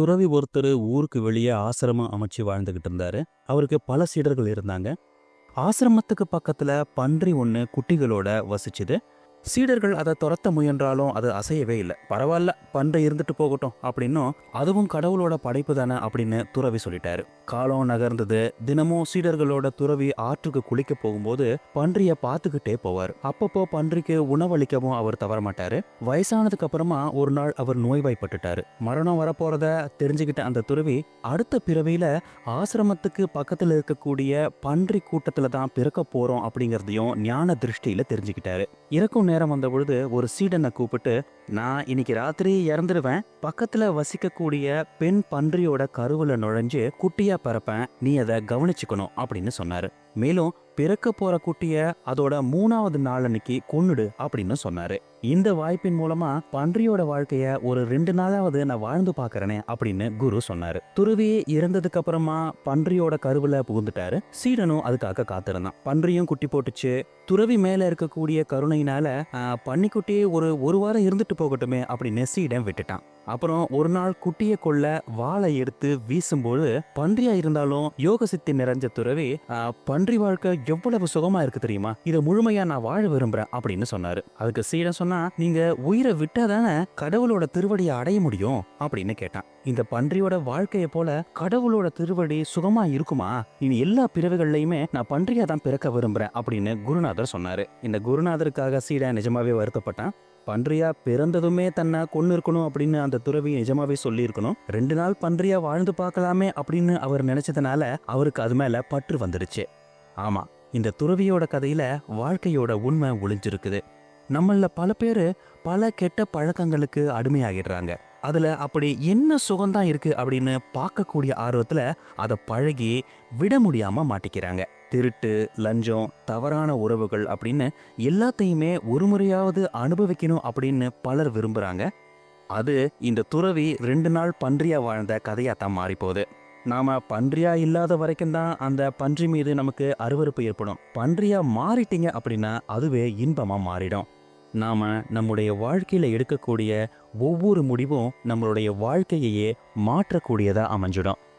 துறவி ஒருத்தர் ஊருக்கு வெளியே ஆசிரமம் அமைச்சு வாழ்ந்துகிட்டு இருந்தாரு. அவருக்கு பல சீடர்கள் இருந்தாங்க. ஆசிரமத்துக்கு பக்கத்துல பன்றி ஒன்று குட்டிகளோட வசிச்சுது. சீடர்கள் அதை துரத்த முயன்றாலும் அது அசையவே இல்லை. பரவாயில்ல பன்றி இருந்துட்டு போகட்டும் அப்படின்னும் அதுவும் கடவுளோட படைப்பு தானே அப்படின்னு துறவி சொல்லிட்டாரு. காலம் நகர்ந்தது தினமும் சீடர்களோட துறவி ஆற்றுக்கு குளிக்க போகும்போது பன்றிய பார்த்துக்கிட்டே போவார். அப்பப்போ பன்றிக்கு உணவளிக்கவும் அவர் தவற மாட்டாரு வயசானதுக்கு அப்புறமா ஒரு நாள் அவர் நோய்வாய்ப்பட்டுட்டாரு. மரணம் வரப்போறத தெரிஞ்சுக்கிட்ட அந்த துறவி அடுத்த பிறவியில ஆசிரமத்துக்கு பக்கத்தில் இருக்கக்கூடிய பன்றி கூட்டத்துல தான் பிறக்க போறோம் அப்படிங்கிறதையும் ஞான திருஷ்டியில தெரிஞ்சுக்கிட்டாரு. இறக்கும் நேரம் வந்த பொழுது ஒரு சீடனை கூப்பிட்டு நான் இன்னைக்கு ராத்திரி இறந்துடுவேன் பக்கத்துல வசிக்கக்கூடிய பெண் பன்றியோட கருவுல நுழைஞ்சு குட்டியா பறப்பேன். நீ அதை கவனிச்சுக்கணும் அப்படின்னு சொன்னாரு. மேலும் பிறக்க போற குட்டிய அதோட மூணாவது நாள் அன்னைக்கு கொன்னுடு அப்படின்னு சொன்னாரு. இந்த வாய்ப்பின் மூலமா பன்றியோட வாழ்க்கைய ஒரு ரெண்டு நாளாவது நான் வாழ்ந்து பாக்குறேனே அப்படின்னு குரு சொன்னாரு. துருவி இறந்ததுக்கு அப்புறமா பன்றியோட கருவுல புகுந்துட்டாரு. சீடனும் அதுக்காக காத்திருந்தான். பன்றியும் குட்டி போட்டுச்சு. துறவி மேல இருக்கக்கூடிய கருணையினால பன்னிக்குட்டி ஒரு ஒரு வாரம் இருந்துட்டு போகட்டுமே அப்படின்னு சீடன் விட்டுட்டான். அப்புறம் ஒரு நாள் குட்டியை கொள்ள வாளை எடுத்து வீசும்போது பன்றியா இருந்தாலும் யோக சித்தி நிறைஞ்ச துறவி பன்றி வாழ்க்கை எவ்வளவு சுகமா இருக்கு தெரியுமா? இதை முழுமையா நான் வாழ விரும்புறேன் அப்படின்னு சொன்னாரு. அதுக்கு சீடன் சொன்னா நீங்க உயிரை விட்டாதானே கடவுளோட திருவடியை அடைய முடியும்? அப்படின்னு கேட்டான். இந்த பன்றியோட வாழ்க்கையை போல கடவுளோட திருவடி சுகமா இருக்குமா? இனி எல்லா பிறவிகள்லையுமே நான் பன்றியா தான் பிறக்க விரும்புறேன் அப்படின்னு குருநாதர் சொன்னாரு. இந்த குருநாதருக்காக சீடன் நிஜமாவே வருத்தப்பட்டான். பன்றியா பிறந்ததுமே தன்னை கொண்டு இருக்கணும் அப்படின்னு அந்த துறவி நிஜமாவே சொல்லியிருக்கணும். ரெண்டு நாள் பன்றியா வாழ்ந்து பார்க்கலாமே அப்படின்னு அவர் நினைச்சதுனால அவருக்கு அது மேல பற்று வந்துடுச்சு. ஆமா இந்த துறவியோட கதையில வாழ்க்கையோட உண்மை ஒளிஞ்சிருக்குது. நம்மள பல பேர் பல கெட்ட பழக்கங்களுக்கு அடிமையாகிடுறாங்க. அதில் அப்படி என்ன சுகம்தான் இருக்குது அப்படின்னு பார்க்கக்கூடிய ஆர்வத்தில் அதை பழகி விட முடியாமல் மாட்டிக்கிறாங்க. திருட்டு லஞ்சம் தவறான உறவுகள் அப்படின்னு எல்லாத்தையுமே ஒரு முறையாவது அனுபவிக்கணும் அப்படின்னு பலர் விரும்புகிறாங்க அது இந்த துறவி ரெண்டு நாள் பன்றியாக வாழ்ந்த கதையாக தான் மாறிப்போகுது. நாம் பன்றியாக இல்லாத வரைக்கும் தான் அந்த பன்றி மீது நமக்கு அருவருப்பு ஏற்படும். பன்றியாக மாறிட்டீங்க அப்படின்னா அதுவே இன்பமாக மாறிடும். நாம் நம்முடைய வாழ்க்கையில் எடுக்கக்கூடிய ஒவ்வொரு முடிவும் நம்மளுடைய வாழ்க்கையையே மாற்றக்கூடியதாக அமைஞ்சிடும்.